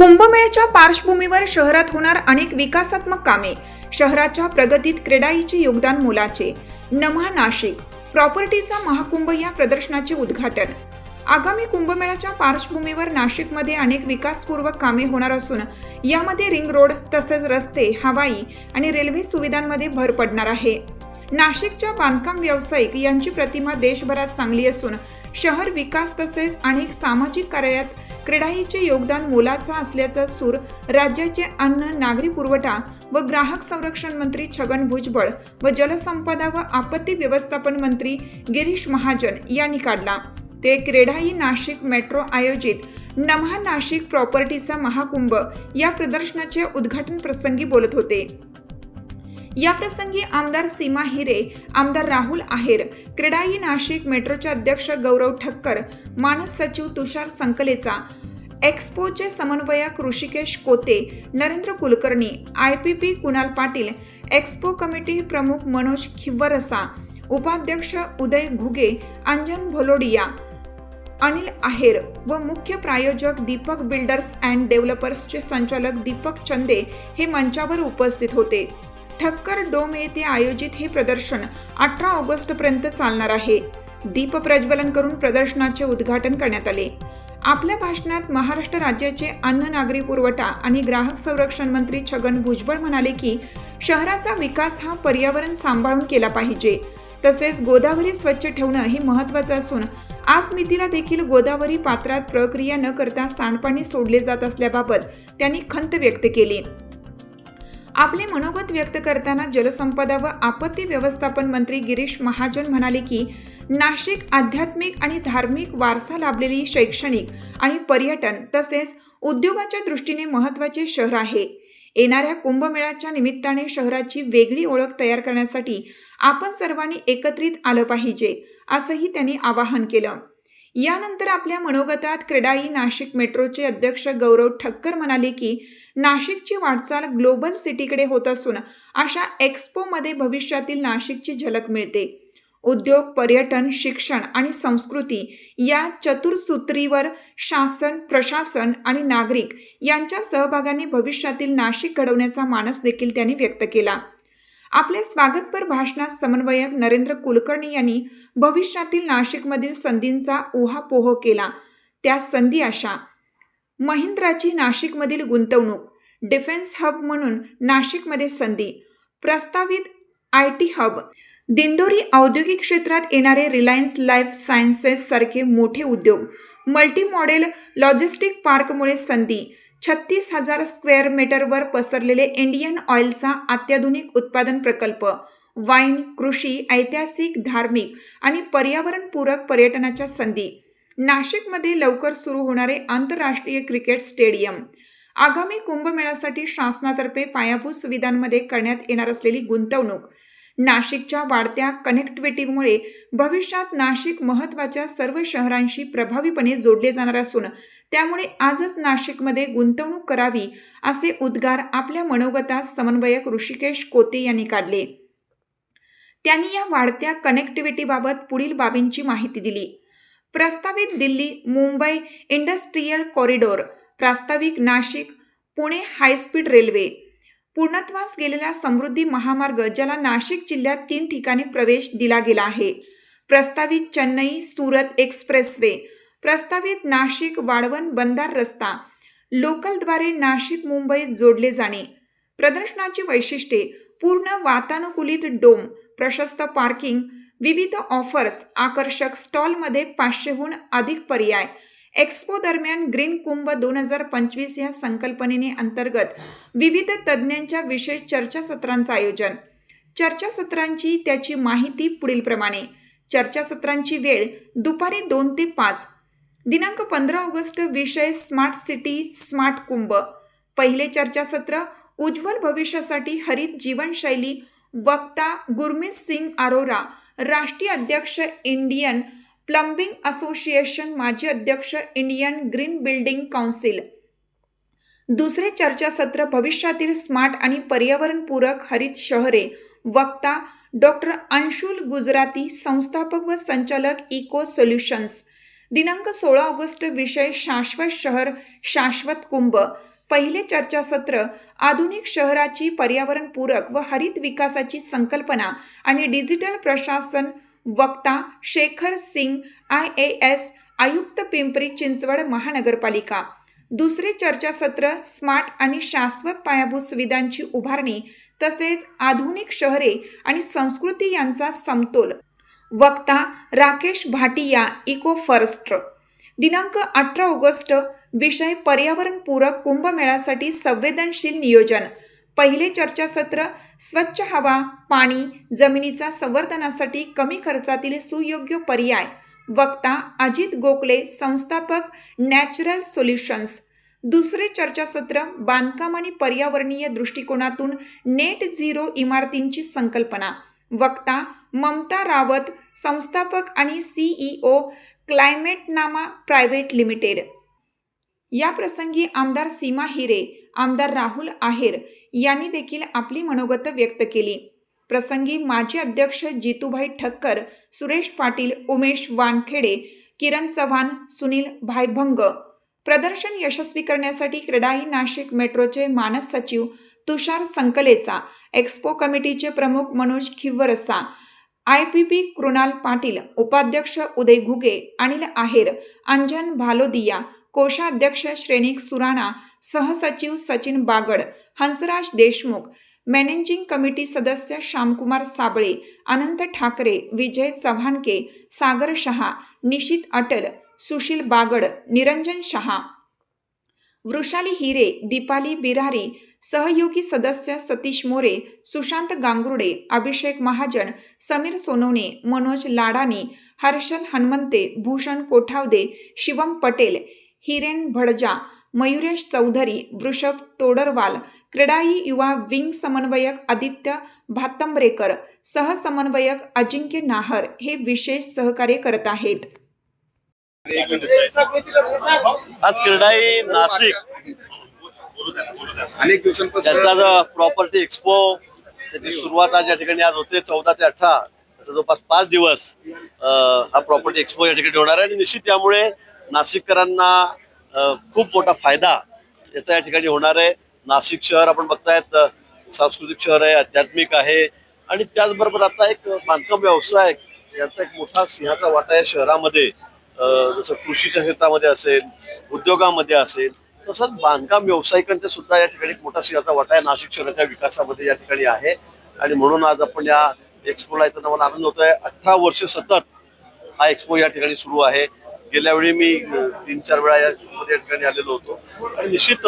कुंभमेळ्याच्या पार्श्वभूमीवर शहरात होणार अनेक विकासात्मक कामे. शहराच्या प्रगतीत क्रेडाईचे योगदान मोलाचे. नमहा नाशिक. प्रॉपर्टीचा महाकुंभ या प्रदर्शनाचे उद्घाटन. आगामी कुंभमेळ्याच्या पार्श्वभूमीवर नाशिकमध्ये अनेक विकासपूर्वक कामे होणार असून यामध्ये रिंग रोड तसेच रस्ते हवाई आणि रेल्वे सुविधांमध्ये भर पडणार आहे. नाशिकच्या बांधकाम व्यावसायिक यांची प्रतिमा देशभरात चांगली असून शहर विकास तसेच अनेक सामाजिक कार्यात क्रेडाईचे योगदान मोलाचा असल्याचा सूर राज्याचे अन्न नागरी पुरवठा व ग्राहक संरक्षण मंत्री छगन भुजबळ व जलसंपदा व आपत्ती व्यवस्थापन मंत्री गिरीश महाजन यांनी काढला. ते क्रेढाई नाशिक मेट्रो आयोजित नमहा नाशिक प्रॉपर्टीचा महाकुंभ या प्रदर्शनाचे उद्घाटन प्रसंगी बोलत होते. या प्रसंगी आमदार सीमा हिरे आमदार राहुल आहेर क्रेडाई नाशिक मेट्रोचे अध्यक्ष गौरव ठक्कर मानस सचिव तुषार संकलेचा एक्स्पोचे समन्वयक Rishikesh Kote Narendra Kulkarni I P P Kunal Patil expo committee प्रमुख मनोज खिव्वरसा उपाध्यक्ष उदय घुगे अंजन भोलोडिया अनिल आहेर व मुख्य प्रायोजक दीपक बिल्डर्स अँड डेव्हलपर्सचे संचालक दीपक चंदे हे मंचावर उपस्थित होते. ठक्कर डोम येथे आयोजित हे प्रदर्शन अठरा ऑगस्टपर्यंत चालणार आहे. दीप प्रज्वलन करून प्रदर्शनाचे उद्घाटन करण्यात आले. आपल्या भाषणात महाराष्ट्र राज्याचे अन्न नागरी पुरवठा आणि ग्राहक संरक्षण मंत्री छगन भुजबळ म्हणाले की शहराचा विकास हा पर्यावरण सांभाळून केला पाहिजे. तसेच गोदावरी स्वच्छ ठेवणं हे महत्त्वाचं असून आज मितीला देखील गोदावरी पात्रात प्रक्रिया न करता सांडपाणी सोडले जात असल्याबाबत त्यांनी खंत व्यक्त केली. आपले मनोगत व्यक्त करताना जलसंपदा व आपत्ती व्यवस्थापन मंत्री गिरीश महाजन म्हणाले की नाशिक आध्यात्मिक आणि धार्मिक वारसा लाभलेली शैक्षणिक आणि पर्यटन तसेच उद्योगाच्या दृष्टीने महत्त्वाचे शहर आहे. येणाऱ्या कुंभमेळ्याच्या निमित्ताने शहराची वेगळी ओळख तयार करण्यासाठी आपण सर्वांनी एकत्रित आलं पाहिजे असंही त्यांनी आवाहन केलं. यानंतर आपल्या मनोगतात क्रेडाई नाशिक मेट्रोचे अध्यक्ष गौरव ठक्कर म्हणाले की नाशिकची वाटचाल ग्लोबल सिटीकडे होत असून अशा एक्स्पोमध्ये भविष्यातील नाशिकची झलक मिळते. उद्योग पर्यटन शिक्षण आणि संस्कृती या चतुर्सूत्रीवर शासन प्रशासन आणि नागरिक यांच्या सहभागाने भविष्यातील नाशिक घडवण्याचा मानस देखील त्यांनी व्यक्त केला. आपल्या स्वागतपर भाषणात समन्वयक नरेंद्र कुलकर्णी यांनी भविष्यातील नाशिकमधील संधींचा उहापोह केला. त्या संधी अशा. महिंद्राची नाशिकमधील गुंतवणूक डिफेन्स हब म्हणून नाशिकमध्ये संधी. प्रस्तावित आय टी हब. दिंडोरी औद्योगिक क्षेत्रात येणारे रिलायन्स लाईफ सायन्सेस सारखे मोठे उद्योग. मल्टी मॉडेल लॉजिस्टिक पार्कमुळे संधी. छत्तीस हजार स्क्वेअर मीटरवर पसरलेले इंडियन ऑइलचा अत्याधुनिक उत्पादन प्रकल्प वाईन कृषी ऐतिहासिक धार्मिक आणि पर्यावरणपूरक पर्यटनाच्या संधी. नाशिकमध्ये लवकर सुरू होणारे आंतरराष्ट्रीय क्रिकेट स्टेडियम. आगामी कुंभमेळ्यासाठी शासनातर्फे पायाभूत सुविधांमध्ये करण्यात येणार असलेली गुंतवणूक. नाशिकच्या वाढत्या कनेक्टिव्हिटीमुळे भविष्यात नाशिक महत्त्वाच्या सर्व शहरांशी प्रभावीपणे जोडले जाणार असून त्यामुळे आजच नाशिकमध्ये गुंतवणूक करावी असे उद्गार आपल्या मनोगतात समन्वयक ऋषिकेश कोते यांनी काढले. त्यांनी या वाढत्या कनेक्टिव्हिटीबाबत पुढील बाबींची माहिती दिली. प्रस्तावित दिल्ली मुंबई इंडस्ट्रीयल कॉरिडॉर प्रास्ताविक नाशिक पुणे हायस्पीड रेल्वे पूर्णत्वास गेलेला समृद्धी महामार्ग ज्याला नाशिक जिल्ह्यात तीन ठिकाणी प्रवेश दिला गेला आहे. प्रस्तावित चेन्नई सुरत एक्सप्रेसवे. प्रस्तावित नाशिक वाढवण बंदार रस्ता. लोकलद्वारे नाशिक मुंबई जोडले जाणे. प्रदर्शनाची वैशिष्ट्ये. पूर्ण वातानुकूलित डोम. प्रशस्त पार्किंग. विविध ऑफर्स. आकर्षक स्टॉलमध्ये पाचशेहून अधिक पर्याय. एक्स्पो दरम्यान ग्रीन कुंभ दोन हजार पंचवीस या संकल्पनेने अंतर्गत विविध तज्ज्ञांच्या विशेष चर्चासत्रांचं आयोजन. चर्चासत्रांची त्याची माहिती पुढीलप्रमाणे. चर्चासत्रांची वेळ दुपारी दोन ते पाच. दिनांक पंधरा ऑगस्ट विषय स्मार्ट सिटी स्मार्ट कुंभ. पहिले चर्चासत्र उज्ज्वल भविष्यासाठी हरित जीवनशैली वक्ता गुरमीत सिंग अरोरा राष्ट्रीय अध्यक्ष इंडियन प्लंबिंग असोसिएशन माजी अध्यक्ष इंडियन ग्रीन बिल्डिंग काउन्सिल. दुसरे चर्चासत्र भविष्यातील स्मार्ट आणि पर्यावरणपूरक हरित शहरे. वक्ता डॉक्टर अंशुल गुजराती संस्थापक व संचालक इको सोल्युशन्स. दिनांक सोळा ऑगस्ट विषय शाश्वत शहर शाश्वत कुंभ. पहिले चर्चासत्र आधुनिक शहराची पर्यावरणपूरक व हरित विकासाची संकल्पना आणि डिजिटल प्रशासन वक्ता Shekhar Singh I A S आयुक्त पिंपरी चिंचवड महानगरपालिका. दुसरे चर्चासत्र स्मार्ट आणि शाश्वत पायाभूत सुविधांची उभारणी तसेच आधुनिक शहरे आणि संस्कृती यांचा समतोल. वक्ता राकेश भाटिया इको फर्स्ट. दिनांक अठरा ऑगस्ट विषय पर्यावरणपूरक कुंभमेळ्यासाठी संवेदनशील नियोजन. पहिले चर्चासत्र स्वच्छ हवा पाणी जमिनीचा संवर्धनासाठी कमी खर्चातील सुयोग्य पर्याय. वक्ता अजित गोखले संस्थापक नॅचरल सोल्युशन्स. दुसरे चर्चासत्र बांधकाम आणि पर्यावरणीय दृष्टिकोनातून नेट झिरो इमारतींची संकल्पना. वक्ता ममता रावत संस्थापक आणि सीईओ क्लायमेटनामा प्रायव्हेट लिमिटेड. या प्रसंगी आमदार सीमा हिरे आमदार राहुल आहेर यांनी देखील आपली मनोगत व्यक्त केली. प्रसंगी माजी अध्यक्ष जितूभाई ठक्कर सुरेश पाटील उमेश वानखेडे किरण चव्हाण सुनील भाईभंग. प्रदर्शन यशस्वी करण्यासाठी क्रीडाई नाशिक मेट्रोचे मानस सचिव तुषार संकलेचा एक्स्पो कमिटीचे प्रमुख Manoj Khivvarsa I P P Krunal Patil उपाध्यक्ष उदय घुगे अनिल आहेर अंजन भालोदिया कोषाध्यक्ष श्रेणिक सुराणा सहसचिव सचिन बागड हंसराज देशमुख मॅनेजिंग कमिटी सदस्य श्यामकुमार साबळे अनंत ठाकरे विजय चव्हाणके सागर शहा निशित अटल सुशील बागड निरंजन शहा. वृषाली हिरे दीपाली बिरारी सहयोगी सदस्य सतीश मोरे सुशांत गांगुर्डे अभिषेक महाजन समीर सोनवणे मनोज लाडानी हर्षल हनुमंते भूषण कोठावदे शिवम पटेल हिरेन भडजा मयुरेश चौधरी वृषभ तोडरवाल क्रीडाई युवा विंग समन्वयक आदित्य भातंब्रेकर सहसमन्वयक अजिंक्य नाहर हे विशेष सहकार्य करत आहेत. आज क्रीडाई नाशिक. अनेक दिवसांपासून त्याचा जो प्रॉपर्टी एक्सपो त्याची सुरुवात आज या ठिकाणी आज होते चौदा ते अठरा. जवळपास पाच दिवस हा प्रॉपर्टी एक्सपो या ठिकाणी होणार आहे. आणि निश्चित त्यामुळे नाशिककरांना खूप मोठा फायदा याचा या ठिकाणी होणार आहे. नाशिक शहर आपण बघतायत सांस्कृतिक शहर आहे आध्यात्मिक आहे. आणि त्याचबरोबर आता एक बांधकाम व्यवसाय याचा एक मोठा सिंहाचा वाटा आहे शहरामध्ये जसं कृषीच्या क्षेत्रामध्ये असेल उद्योगामध्ये असेल तसंच बांधकाम व्यावसायिकांचा सुद्धा या ठिकाणी एक मोठा सिंहाचा वाटा आहे नाशिक शहराच्या विकासामध्ये या ठिकाणी आहे. आणि म्हणून आज आपण या एक्सपोला येताना मला आनंद होतोय. अठरा वर्ष सतत हा एक्सपो या ठिकाणी सुरू आहे. गेल्या वेळी मी तीन चार वेळा या एक्सपोमध्ये ठिकाणी आलेलो होतो. आणि निश्चित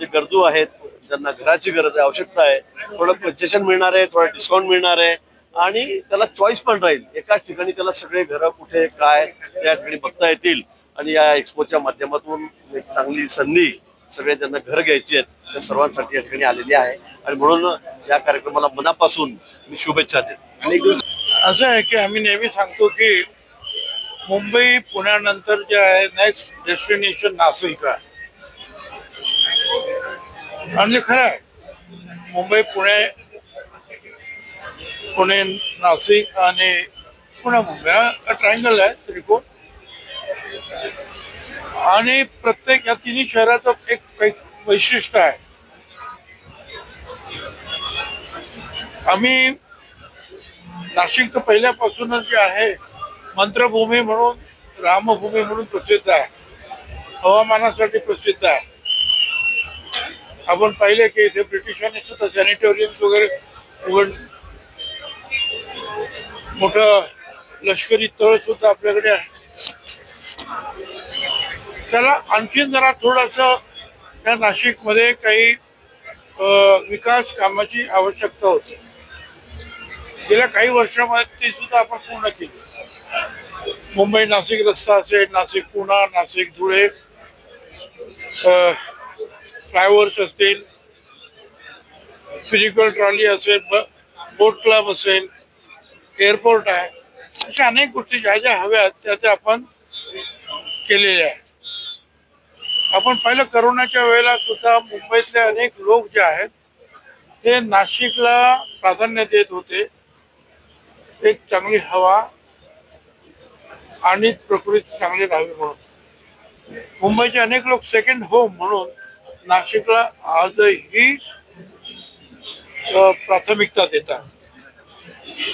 जे गरजू आहेत ज्यांना घराची गरज आहे आवश्यकता आहे थोडं कन्सेशन मिळणार आहे थोडं डिस्काउंट मिळणार आहे आणि त्याला चॉईस पण राहील. एकाच ठिकाणी त्याला सगळे घरं कुठे काय या ठिकाणी बघता येतील. आणि या एक्सपोच्या माध्यमातून एक चांगली संधी सगळे ज्यांना घर घ्यायची आहेत त्या सर्वांसाठी या ठिकाणी आलेली आहे. आणि म्हणून या कार्यक्रमाला मनापासून मी शुभेच्छा देतो. आणि असं आहे की आम्ही नेहमी सांगतो की मुंबई पुण्यानंतर जे आहे नेक्स्ट डेस्टिनेशन नाशिक आहे. आणि खरं आहे मुंबई पुणे पुणे नाशिक आणि पुणे मुंबई हा ट्रायंगल आहे त्रिकोण. आणि प्रत्येक या तिन्ही शहराचं एक वैशिष्ट्य आहे. आम्ही नाशिक तर पहिल्यापासूनच जे आहे मंत्रभूमी म्हणून रामभूमी म्हणून प्रसिद्ध आहे. हवामानासाठी प्रसिद्ध आहे. आपण पाहिले की इथे ब्रिटिशांनी सुद्धा सॅनिटोरियम वगैरे उघड मोठं लष्करी तळ सुद्धा आपल्याकडे आहे. त्याला आणखीन जरा थोडस त्या नाशिकमध्ये काही विकास कामाची आवश्यकता होती. गेल्या काही वर्षामध्ये ती सुद्धा आपण पूर्ण केली. मुंबई नाशिक रस्ता असेल नाशिक पुणा नाशिक धुळे फ्लायओव्हर्स असतील फिजिकल ट्रॉली असेल बोट क्लब असेल एअरपोर्ट आहे अशा अनेक गोष्टी ज्या ज्या हव्यात त्या त्या आपण केलेल्या आहे आपण पहिलं करोनाच्या वेळेला सुद्धा मुंबईतले अनेक लोक जे आहेत ते नाशिकला प्राधान्य देत होते. एक चांगली हवा आणि प्रकृती चांगली राहावी म्हणून. मुंबईचे अनेक लोक सेकंड होम म्हणून नाशिकला आजही प्राथमिकता देतात.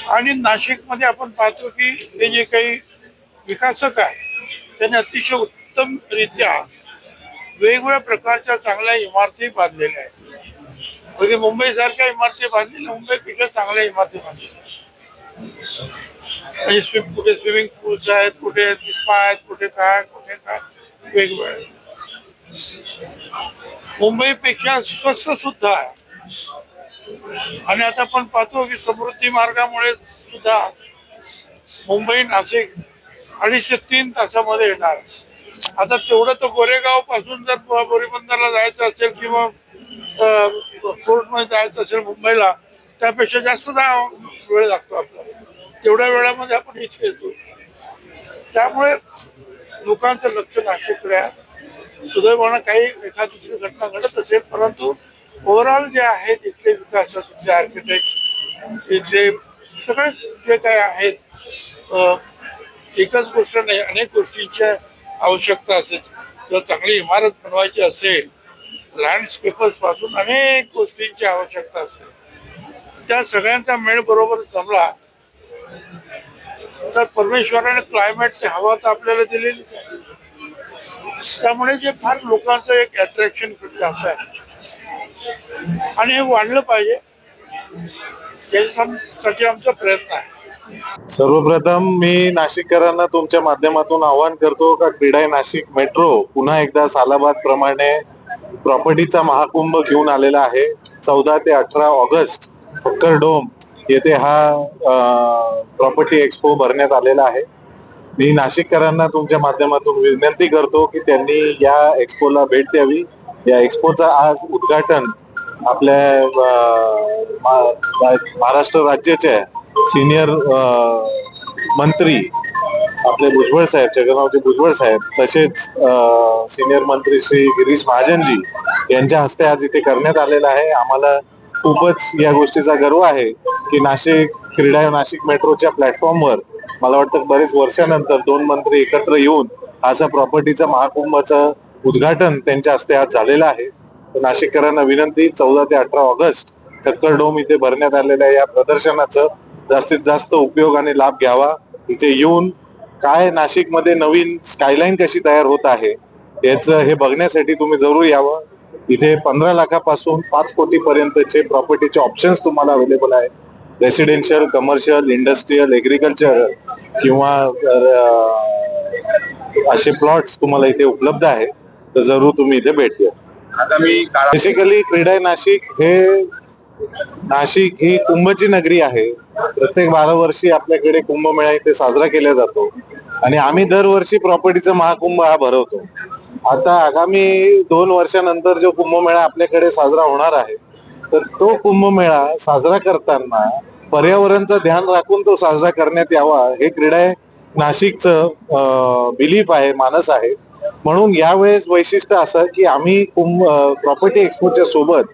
आणि नाशिकमध्ये आपण पाहतो की हे जे काही विकासक आहे त्यांनी अतिशय उत्तमरित्या वेगवेगळ्या प्रकारच्या चांगल्या इमारती बांधलेल्या आहेत. म्हणजे मुंबईसारख्या इमारती बांधलेल्या मुंबईपेक्षा चांगल्या इमारती बांधलेल्या म्हणजे स्विम कुठे स्विमिंग पूल्स आहेत कुठे स्पा आहेत कुठे काय कुठे काय वेगवेगळे. मुंबईपेक्षा स्वस्त सुद्धा आहे. आणि आता आपण पाहतो की समृद्धी मार्गामुळे सुद्धा मुंबई नाशिक अडीचशे तीन तासामध्ये येणार. आता तेवढं तर गोरेगावपासून जर बोरीबंदरला जायचं असेल किंवा फोर्टमध्ये जायचं असेल मुंबईला त्यापेक्षा जास्त दा- वेळ लागतो आपल्याला. तेवढ्या वेळामध्ये आपण इथे येतो त्यामुळे लोकांचं लक्ष नाशिककडे सुदैवानं काही एखाद दुसरी घटना घडत असेल परंतु ओव्हरऑल जे आहे तिथले विकास तिथले आर्किटेक्ट इथले सगळे जे काय आहेत एकच गोष्ट नाही अनेक गोष्टींच्या आवश्यकता असेल. जर चांगली इमारत बनवायची असेल लँडस्केपर्सपासून अनेक गोष्टींची आवश्यकता असेल. त्या सगळ्यांचा मेळ बरोबर जमला तर परमेश्वराने क्लायमेट हवा तर आपल्याला दिलेली. त्यामुळे जे फार लोकांचं एक अट्रॅक्शन असं आहे. आणि हे वाढलं पाहिजे याच्यासाठी आमचा प्रयत्न आहे. सर्वप्रथम मी नाशिककरांना तुमच्या माध्यमातून आवाहन करतो का क्रीडा नाशिक मेट्रो पुन्हा एकदा सालाबाद प्रमाणे प्रॉपर्टीचा महाकुंभ घेऊन आलेला आहे. चौदा ते अठरा ऑगस्ट फक्कर डोम येथे हा प्रॉपर्टी एक्सपो भरण्यात आलेला आहे. मी नाशिककरांना तुमच्या माध्यमातून विनंती करतो की त्यांनी या एक्सपोला भेट द्यावी. या एक्सपोचा आज उद्घाटन आपल्या मा- महाराष्ट्र राज्याच्या सिनियर मंत्री आपले भुजबळ साहेब जगन्नाथजी भुजबळ साहेब तसेच सिनियर मंत्री श्री गिरीश महाजनजी यांच्या हस्ते आज इथे करण्यात आलेलं आहे. आम्हाला खूपच या गोष्टीचा गर्व आहे की नाशिक क्रीडा नाशिक मेट्रोच्या प्लॅटफॉर्मवर मला वाटतं बरेच वर्षानंतर दोन मंत्री एकत्र येऊन असा प्रॉपर्टीचं महाकुंभाचं उद्घाटन त्यांच्या हस्ते आज झालेलं आहे. तर नाशिककरांना विनंती चौदा ते अठरा ऑगस्ट ठक्कर डोम इथे भरण्यात आलेल्या या प्रदर्शनाचं जास्तीत जास्त उपयोग आणि लाभ घ्यावा. इथे येऊन काय नाशिकमध्ये नवीन स्कायलाईन कशी तयार होत आहे याचं हे बघण्यासाठी तुम्ही जरूर यावं. इथे पंधरा लाखापासून पाच कोटी पर्यंतचे प्रॉपर्टीचे ऑप्शन्स तुम्हाला अवेलेबल आहे रेसिडेन्शियल कमर्शियल इंडस्ट्रीयल एग्रीकल्चर किंवा असे प्लॉट्स तुम्हाला इथे उपलब्ध आहे तर जरूर तुम्ही इथे भेट द्या आगामी बेसिकली क्रीडा नाशिक हे नाशिक ही कुंभची नगरी आहे. प्रत्येक बारा वर्षी आपल्याकडे कुंभमेळा इथे साजरा केला जातो. आणि आम्ही दरवर्षी प्रॉपर्टीचा महाकुंभ हा भरवतो. आता आगामी दोन वर्षानंतर जो कुंभमेळा आपल्याकडे साजरा होणार आहे तर तो कुंभमेळा साजरा करताना पर्यावरणचं ध्यान राखून तो साजरा करण्यात यावा हे क्रीडा नाशिकचं बिलीफ आहे मानस आहे. म्हणून यावेळेस वैशिष्ट्य असं की आम्ही कुंभ प्रॉपर्टी एक्सपोच्या सोबत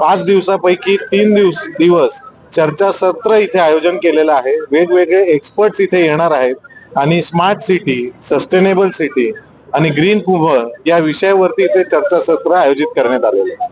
पाच दिवसापैकी तीन दिवस दिवस चर्चासत्र इथे आयोजन केलेलं आहे. वेगवेगळे एक्सपर्ट्स इथे येणार आहेत. आणि स्मार्ट सिटी सस्टेनेबल सिटी आणि ग्रीन कुंभ या विषयावरती इथे चर्चासत्र आयोजित करण्यात आलेलं आहे.